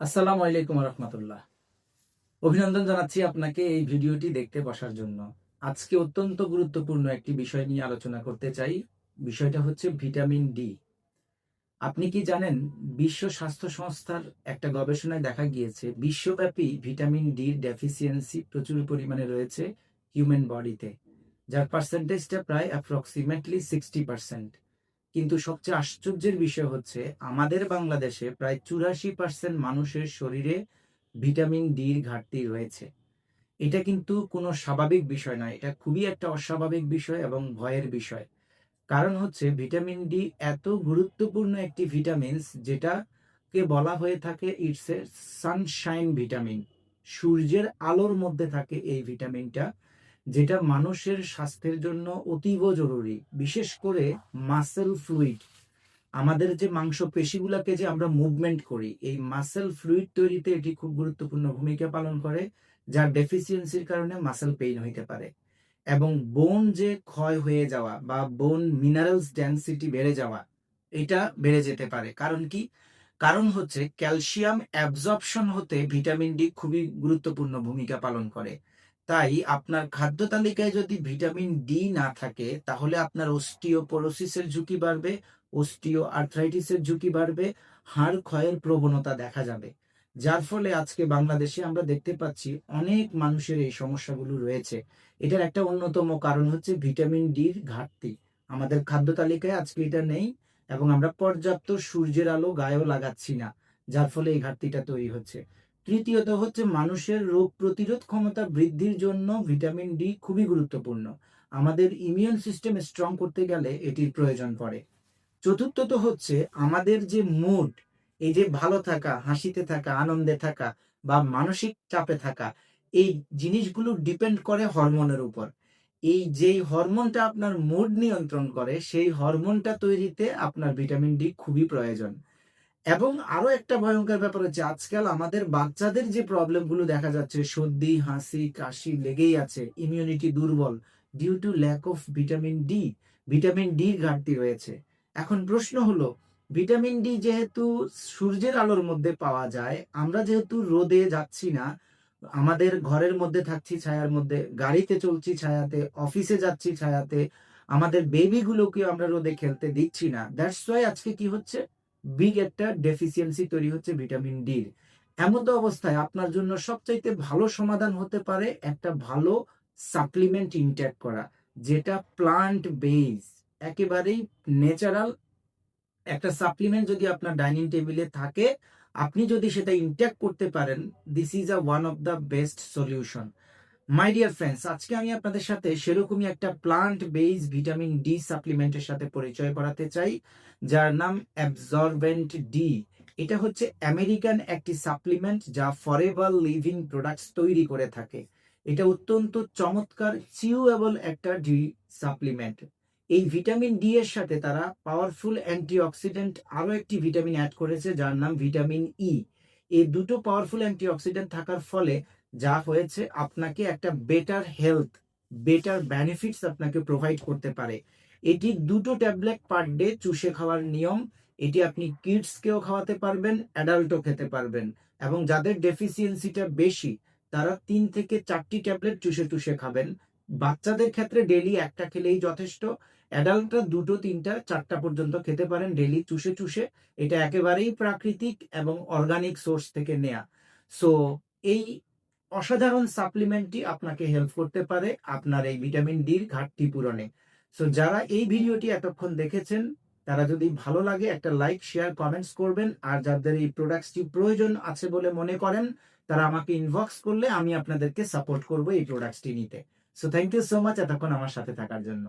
আসসালামু আলাইকুম রহমতুল্লাহ। অভিনন্দন জানাচ্ছি আপনাকে এই ভিডিওটি দেখতে বসার জন্য। আজকে অত্যন্ত গুরুত্বপূর্ণ একটি বিষয় নিয়ে আলোচনা করতে চাই। বিষয়টা হচ্ছে ভিটামিন ডি। আপনি কি জানেন, বিশ্ব স্বাস্থ্য সংস্থার একটা গবেষণায় দেখা গিয়েছে, বিশ্বব্যাপী ভিটামিন ডির ডেফিসিয়েন্সি প্রচুর পরিমাণে রয়েছে হিউম্যান বডিতে, যার পার্সেন্টেজটা প্রায় অ্যাপ্রক্সিমেটলি সিক্সটি পার্সেন্ট কিন্তু সবচেয়ে আশ্চর্যের বিষয় হচ্ছে, আমাদের বাংলাদেশে প্রায় চুরাশি পার্সেন্ট মানুষের শরীরে ভিটামিন ডির ঘাটতি রয়েছে। এটা কিন্তু কোনো স্বাভাবিক বিষয় নয়, এটা খুবই একটা অস্বাভাবিক বিষয় এবং ভয়ের বিষয়। কারণ হচ্ছে, ভিটামিন ডি এত গুরুত্বপূর্ণ একটি ভিটামিনস যেটাকে বলা হয়ে থাকে, ইটস এ সানশাইন ভিটামিন। সূর্যের আলোর মধ্যে থাকে এই ভিটামিনটা। যেটা মানুষের স্বাস্থ্যের জন্য অতীব জরুরি, বিশেষ করে মাসেল ফ্লুইড আমাদের যে মাংস পেশিগুলোকে যে আমরা মুভমেন্ট করি, এই মাসেল ফ্লুইড তৈরিতে এটি খুব গুরুত্বপূর্ণ ভূমিকা পালন করে, যার ডেফিসিয়েন্সির কারণে মাসেল পেইন হইতে পারে। এবং বোন যে ক্ষয় হয়ে যাওয়া বা বোন মিনারেলস ডেন্সিটি বেড়ে যাওয়া, এটা বেড়ে যেতে পারে। কারণ কি? কারণ হচ্ছে ক্যালসিয়াম অ্যাবজর্পশন হতে ভিটামিন ডি খুবই গুরুত্বপূর্ণ ভূমিকা পালন করে। তাই আপনার খাদ্য তালিকায় যদি ভিটামিন ডি না থাকে, তাহলে আপনার অস্টিওপোরোসিসের ঝুঁকি বাড়বে অস্টিও আর্থ্রাইটিসের ঝুঁকি বাড়বে, হাড় ক্ষয়ের প্রবণতা দেখা যাবে। যার ফলে আজকে বাংলাদেশে আমরা দেখতে পাচ্ছি অনেক মানুষের এই সমস্যাগুলো রয়েছে। এটার একটা অন্যতম কারণ হচ্ছে ভিটামিন ডির ঘাটতি। আমাদের খাদ্য তালিকায় আজকে এটা নেই এবং আমরা পর্যাপ্ত সূর্যের আলো গায়েও লাগাচ্ছি না, যার ফলে এই ঘাটতিটা তৈরি হচ্ছে। তৃতীয়ত হচ্ছে মানুষের রোগ প্রতিরোধ ক্ষমতা বৃদ্ধির জন্য ভিটামিন ডি খুবই গুরুত্বপূর্ণ। আমাদের ইমিউন সিস্টেম স্ট্রং করতে গেলে এটির প্রয়োজন পড়ে। চতুর্থত হচ্ছে আমাদের যে মুড এই যে ভালো থাকা, হাসিতে থাকা, আনন্দে থাকা বা মানসিক চাপে থাকা, এই জিনিসগুলো ডিপেন্ড করে হরমোনের উপর। এই যেই হরমোনটা আপনার মুড নিয়ন্ত্রণ করে, সেই হরমোনটা তৈরিতে আপনার ভিটামিন ডি খুবই প্রয়োজন। এবং আরও একটা ভয়ঙ্কর ব্যাপার হচ্ছে, আজকাল আমাদের বাচ্চাদের যে প্রবলেমগুলো দেখা যাচ্ছে, সর্দি, হাসি, কাশি লেগেই আছে ইমিউনিটি দুর্বল due to lack of vitamin D vitamin ডির ঘাটতি রয়েছে। এখন প্রশ্ন হলো ভিটামিন ডি যেহেতু সূর্যের আলোর মধ্যে পাওয়া যায়, আমরা যেহেতু রোদে যাচ্ছি না, আমাদের ঘরের মধ্যে থাকছি ছায়ার মধ্যে, গাড়িতে চলছি ছায়াতে অফিসে যাচ্ছি ছায়াতে, আমাদের বেবিগুলোকে আমরা রোদে খেলতে দিচ্ছি না। দ্যাটস ওয়াই আজকে কি হচ্ছে? বিগ একটা ডেফিসিয়েন্সি তৈরি হচ্ছে ভিটামিন ডির এমন তো অবস্থায় আপনার জন্য সবচাইতে ভালো সমাধান হতে পারে একটা ভালো সাপ্লিমেন্ট ইনটেক করা, যেটা প্লান্ট বেস একেবারেই ন্যাচারাল একটা সাপ্লিমেন্ট যদি আপনার ডাইনিং টেবিলে থাকে, আপনি যদি সেটা ইনটেক করতে পারেন this is a one of the best solution my dear friends আজকে আমি আপনাদের সাথে সেরকমই একটা প্লান্ট বেস ভিটামিন ডি সাপ্লিমেন্টের সাথে পরিচয় করাতে চাই, যার নাম অ্যাবজর্বেন্ট ডি এটা হচ্ছে আমেরিকান একটি সাপ্লিমেন্ট যা ফরেভার লিভিং প্রোডাক্টস তৈরি করে থাকে। এটা অত্যন্ত চমৎকার চিউয়েবল একটা ডি সাপ্লিমেন্ট এই ভিটামিন ডি এর সাথে তারা পাওয়ারফুল অ্যান্টিঅক্সিডেন্ট আরও একটি ভিটামিন অ্যাড করেছে, যার নাম ভিটামিন ই এই দুটো পাওয়ারফুল অ্যান্টিঅক্সিডেন্ট থাকার ফলে যা হয়েছে আপনাকে একটা বেটার হেলথ বেটার বেনিফিটস আপনাকে প্রোভাইড করতে পারে। এটি দুটো ট্যাবলেট পার ডে চুষে খাওয়ার নিয়ম। এটি আপনি কিডসকেও খাওয়াতে পারবেন অ্যাডাল্টও খেতে পারবেন। এবং যাদের ডেফিসিয়েন্সিটা বেশি, তারা তিন থেকে চারটি ট্যাবলেট চুষে চুষে খাবেন। বাচ্চাদের ক্ষেত্রে ডেলি একটা খেলেই যথেষ্ট। অ্যাডাল্টরা দুটো, তিনটা, চারটা পর্যন্ত খেতে পারেন ডেলি চুষে চুষে এটা একেবারেই প্রাকৃতিক এবং অর্গানিক সোর্স থেকে নেয়া। সো এই অসাধারণ সাপ্লিমেন্টটি আপনাকে হেল্প করতে পারে আপনার এই ভিটামিন ডির ঘাটতি পূরণে। সো যারা এই ভিডিওটি এতক্ষণ দেখেছেন, তারা যদি ভালো লাগে একটা লাইক শেয়ার কমেন্টস করবেন, আর যাদের এই প্রোডাক্টসটি প্রয়োজন আছে বলে মনে করেন, তারা আমাকে ইনবক্স করলে আমি আপনাদেরকে সাপোর্ট করব এই প্রোডাক্টসটি নিতে। So thank you so much এতক্ষণ আমার সাথে থাকার জন্য।